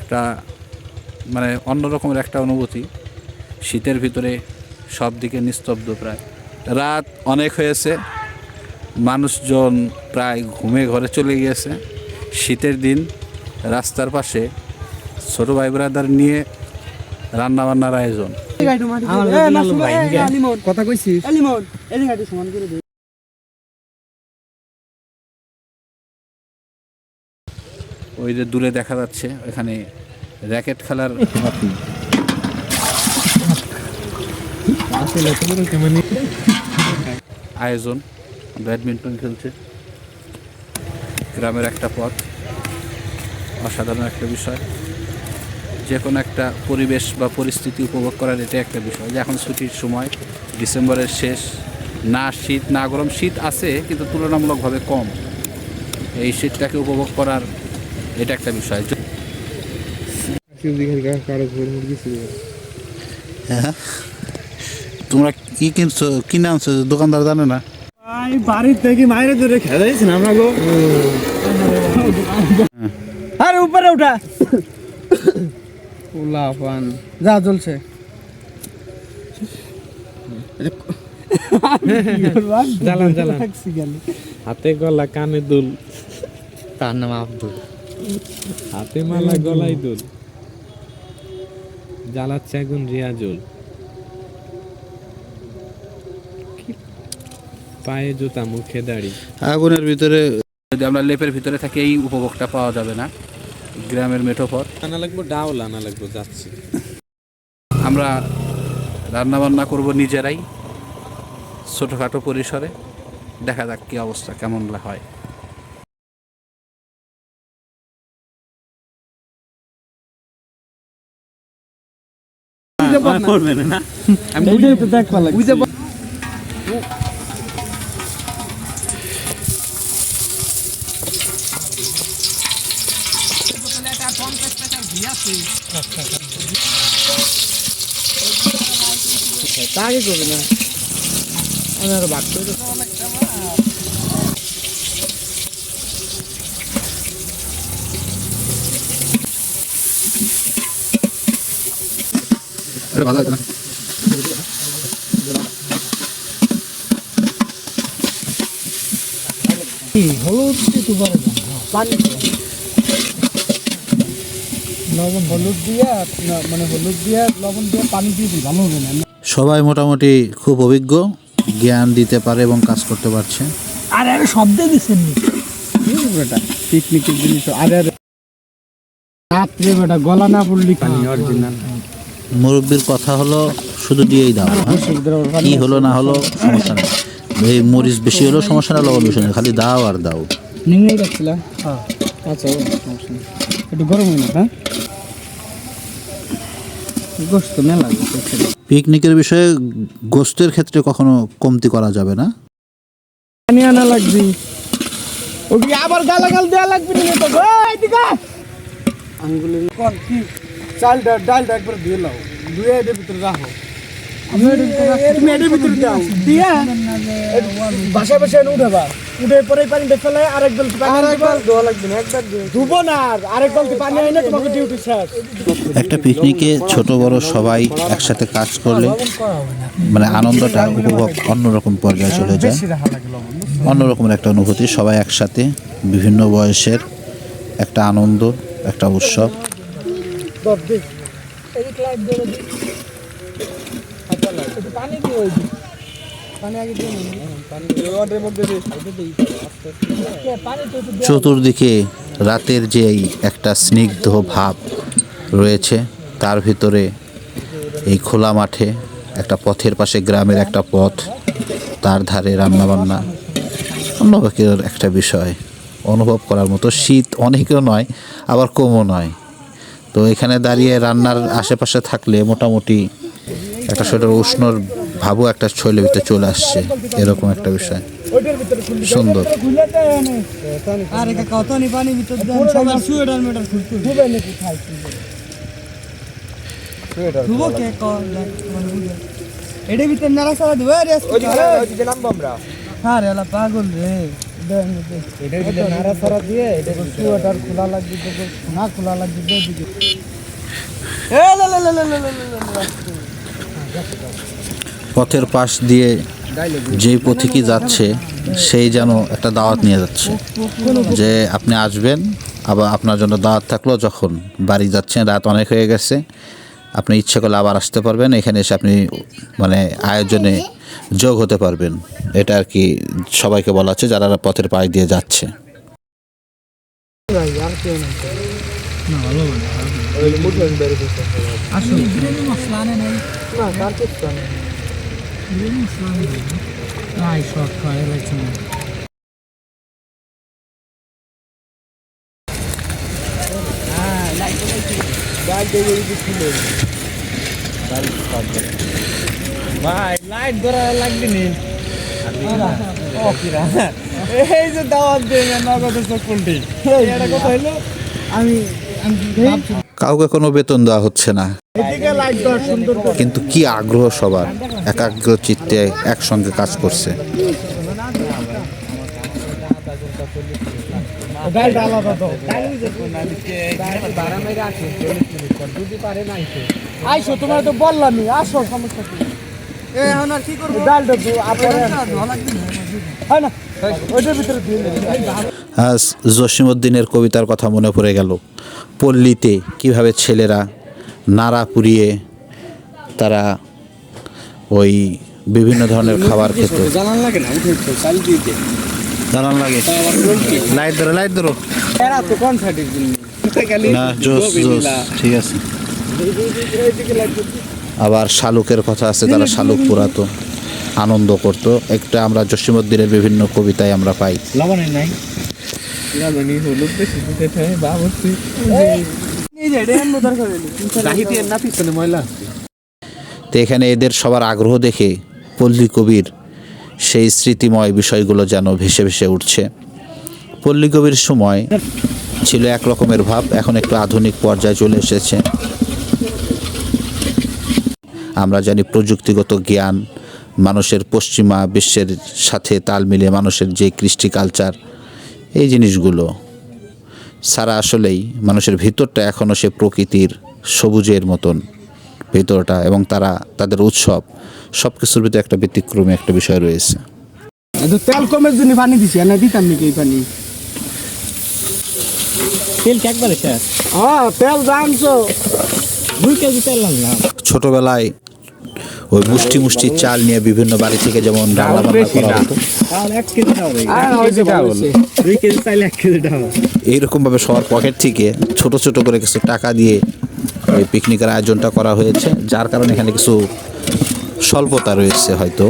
একটা মানে অন্য রকমের একটা অনুভূতি। শীতের ভিতরে সব দিকে নিস্তব্ধ প্রায়। রাত অনেক হয়েছে মানুষজন প্রায় ঘুমে ঘরে চলে গিয়েছে। শীতের দিন রাস্তার পাশে ছোট ভাই ব্রাদার নিয়ে রান্নাবান্নার আয়োজন। কথা কইছিস? ওই যে দূরে দেখা যাচ্ছে এখানে র্যাকেট খেলার আয়োজন, ব্যাডমিন্টন খেলছে। গ্রামের একটা পথ, অসাধারণ একটা বিষয়। যে কোনো একটা পরিবেশ বা পরিস্থিতি উপভোগ করার এটা একটা বিষয়। যে এখন ছুটির সময়, ডিসেম্বরের শেষ, না শীত, না গরম, শীত আছে, কিন্তু তুলনামূলকভাবে কম। এই শীতটাকে উপভোগ করার এটা একটা বিষয়। হ্যাঁ। তোমরা কি কিনছো কিনে আনছো? দোকানদার জানে না। আই বাড়ি থেকে মাইরে ধরে খেলাইছি না আমরা গো। আরে উপরে উঠা। যা হাতে গলা কানে দুল। তার নাম আব্দুল। হাতে মালা গলায় দুল। জ্বালাচ্ছে আগুন রিয়াজুল। পায়ে জুতা মুখে দাড়ি। আগুনের ভিতরে যদি আমরা লেপের ভিতরে থাকি এই উপভোগটা পাওয়া যাবে না। গ্রামের মেঠো পথ। আনা লাগবো ডাউল আনা লাগবো যাচ্ছি। আমরা রান্নাবান্না করব নিজেরাই ছোটোখাটো পরিসরে। দেখা যাক কী অবস্থা কেমন হয়। এইটাই তো দেখবা লাগে বুঝে তাকে করবে না। আমি আরও ভাগ করে হলুদ একটু পরে পানি লবণ হলুদ দিয়া মানে হলুদ দিয়া লবণ দিয়ে পানি দিয়ে দিই ভালো হবে না। সবাই মোটামুটি খুব অভিজ্ঞ জ্ঞান দিতে পারে এবং কাজ করতে পারছে। আরে আরে শব্দে দিচ্ছেন বেটা? পিকনিকের জিনিস আরে আরে। রাত্রে বেটা গলা না পড়লি পানি অরিজিনাল মুরব্বীর কথা হলো শুধু দিয়েই দাও হ্যাঁ? কি হলো না হলো সমস্যা নেই। এই মরিচ বেশি হলেও সমস্যা না লবণ বেশি খালি দাও আর দাও। রাখছিল? হ্যাঁ। আচ্ছা। একটু গরম হয় না হ্যাঁ? পিকনিকের বিষয়ে গোস্তের ক্ষেত্রে কখনো কমতি করা যাবে না? পানি আনা লাগবে। ওকে আবার গালাগাল দেওয়া লাগবে না তো আঙ্গুলের কোন কি চালটা ডালটা একবার দিয়ে লাও। দুয়ে এর ভিতরে রাখো তুমি এর ভিতরে দাও দিয়া। বাসা বাসা উঠাবা। উঠে পরে পানিটা ফেলে আরেক বালতি পানি আরেকবার ধোয়া লাগবে না একবার ধুবো না আর আরেক বালতি পানি আইনা তোমাকে ডিউটি শেষ একটা পিকনিকে ছোট বড় সবাই একসাথে কাজ করলে মানে আনন্দটা উপভোগ অন্যরকম পর্যায়ে চলে যায়। অন্যরকমের একটা অনুভূতি সবাই একসাথে বিভিন্ন বয়সের একটা আনন্দ একটা উৎসব। চতুর্দিকে রাতের যে একটা স্নিগ্ধ ভাব রয়েছে, তার ভিতরে এই খোলা মাঠে একটা পথের পাশে গ্রামের একটা পথ, তার ধারে রান্নাবান্না। অন্যবাকের একটা বিষয়। অনুভব করার মতো শীত অনেকও নয়, আবার কমও নয়। তো এখানে দাঁড়িয়ে রান্নার আশেপাশে থাকলে মোটামুটি একটা সেটার উষ্ণর ভাবও একটা শৈলের ভিতরে চলে আসছে এরকম একটা বিষয় সুন্দর ভিতর মানে নারা সারা দিবে রে আরে আলা পাগল রে পথের পাশ দিয়ে যে পথিকি যাচ্ছে সেই যেন একটা দাওয়াত নিয়ে যাচ্ছে যে আপনি আসবেন আবার আপনার জন্য দাওয়াত থাকল যখন বাড়ি যাচ্ছেন রাত অনেক হয়ে গেছে আপনি ইচ্ছে করলে আবার আসতে পারবেন এখানে এসে আপনি মানে আয়োজনে যোগ হতে পারবেন। এটা আর কি সবাইকে বলা হচ্ছে যারা পথের পাশ দিয়ে যাচ্ছে। নাই, আর ভাই লাইট ধরা লাগবে নি এই যে দাওয়াত দিয়ে নগদের চকুলটি এটা কথা হইল? আমি আমি কাউকে কোনো বেতন দেওয়া হচ্ছে না। লাইট দেওয়া সুন্দর কিন্তু কি আগ্রহ সবার? একাগ্র চিত্তে একসঙ্গে কাজ করছে। আইসো তোমার তো বললামই আসো সমস্যা কি ডালটা দু আপরে হয় না? ওইটার ভিতরে দিয়ে আজ জসিমউদ্দিনের কবিতার কথা মনে পড়ে গেল। পল্লীতে কীভাবে ছেলেরা নাড়া পুড়িয়ে তারা ওই বিভিন্ন ধরনের খাবার খেত। জানান লাগে না উঠে চাল দিতে জানান লাগে। লাইট ধরো লাইট ধরো। এরা তো কোন সাইডের জন্য। না জোস জোস ঠিক আছে। আবার শালুকের কথা আছে তারা শালুক পুরাতো আনন্দ করত। একটা আমরা জসিমউদ্দিনের বিভিন্ন কবিতায় আমরা পাই। তো এখানে এদের সবার আগ্রহ দেখে পল্লী কবির সেই স্মৃতিময় বিষয়গুলো যেন ভেসে ভেসে উঠছে। পল্লী কবির সময় ছিল এক রকমের ভাব এখন একটু আধুনিক পর্যায়ে চলে এসেছে। আমরা জানি প্রযুক্তিগত জ্ঞান মানুষের পশ্চিমা বিশ্বের সাথে তাল মিলিয়ে মানুষের যে কৃষ্টি কালচার এই জিনিসগুলো সারা আসলেই মানুষের ভিতরটা এখনও সে প্রকৃতির সবুজের মতন ভিতরটা এবং তারা তাদের উৎসব সব কিছুর ভিতরে একটা ব্যতিক্রমী একটা বিষয় রয়েছে। তেল কমের জন্য পানি দিছি না দিতাম নাকি এই পানি? তেল একবারে হ্যাঁ তেল জানছো। দুই কেজি তেল লাগলাম ছোটবেলায় ওই মুষ্টি মুষ্টি চাল নিয়ে বিভিন্ন বাড়ি থেকে যেমন রান্না বান্না করা হতো। ডাউল এইরকমভাবে সবার পকেট থেকে ছোট ছোট করে কিছু টাকা দিয়ে ওই পিকনিকের আয়োজনটা করা হয়েছে যার কারণে এখানে কিছু স্বল্পতা রয়েছে হয়তো।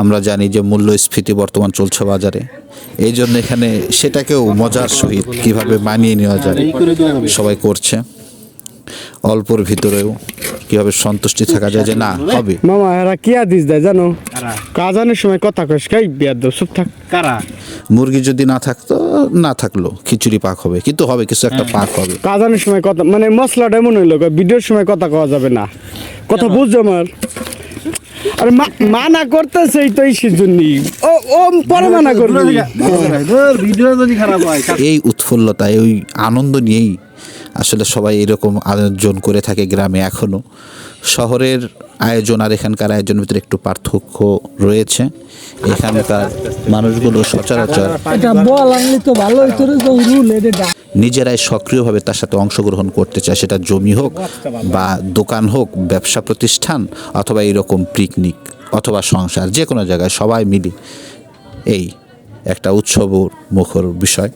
আমরা জানি যে মূল্যস্ফীতি বর্তমান চলছে বাজারে। এই জন্য এখানে সেটাকেও মজার সহিত কীভাবে মানিয়ে নেওয়া যায় সবাই করছে। অল্পর ভিতরেও কীভাবে সন্তুষ্টি থাকা যায় যে না হবে। মামা এরা কি আদিস দেয় জানো? কাজানের সময় কথা কস খাই বিয়ার চুপ থাক। কারা? মুরগি যদি না থাকতো না থাকল খিচুড়ি পাক হবে কিন্তু হবে কিছু একটা পাক হবে। কাজানের সময় কথা মানে মশলাটা এমন হইল ভিডিওর সময় কথা কওয়া যাবে না। কথা বুঝছ আমার। আরে মা- মানা করতেছে এই তো এই জন্যই ও ও পরে মানা করবে। ভিডিও যদি খারাপ হয় এই উৎফুল্লতা এই আনন্দ নিয়েই আসলে সবাই এরকম আয়োজন করে থাকে গ্রামে এখনও শহরের আয়োজন আর এখানকার আয়োজনের ভিতরে একটু পার্থক্য রয়েছে। এখানকার মানুষগুলো সচরাচর নিজেরাই সক্রিয়ভাবে তার সাথে অংশগ্রহণ করতে চায় সেটা জমি হোক বা দোকান হোক ব্যবসা প্রতিষ্ঠান অথবা এইরকম পিকনিক অথবা সংসার যে কোনো জায়গায় সবাই মিলে এই একটা উৎসব মুখর বিষয়।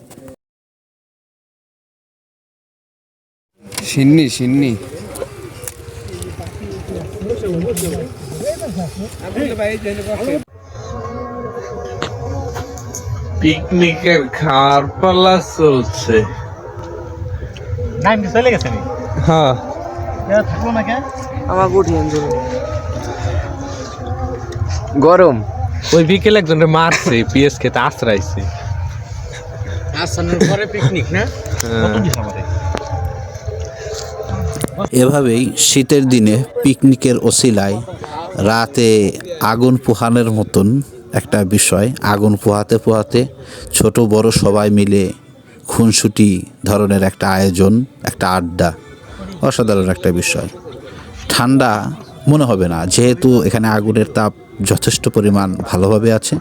সিন্নি সিন্নি। পিকনিকের খাওয়ার পালা চলছে। হ্যাঁ। গরম। ওই বিকেল একজন মারছে পিএস খেতে আশ্রাইছে আসানোর পরে পিকনিক না? এভাবেই শীতের দিনে পিকনিকের ওসিলায় রাতে আগুন পোহানোর মতন একটা বিষয়। আগুন পোহাতে পোহাতে ছোট বড় সবাই মিলে খুনসুটি ধরনের একটা আয়োজন, একটা আড্ডা, অসাধারণ একটা বিষয়। ঠান্ডা মনে হবে না, যেহেতু এখানে আগুনের তাপ যথেষ্ট পরিমাণ ভালোভাবে আছে।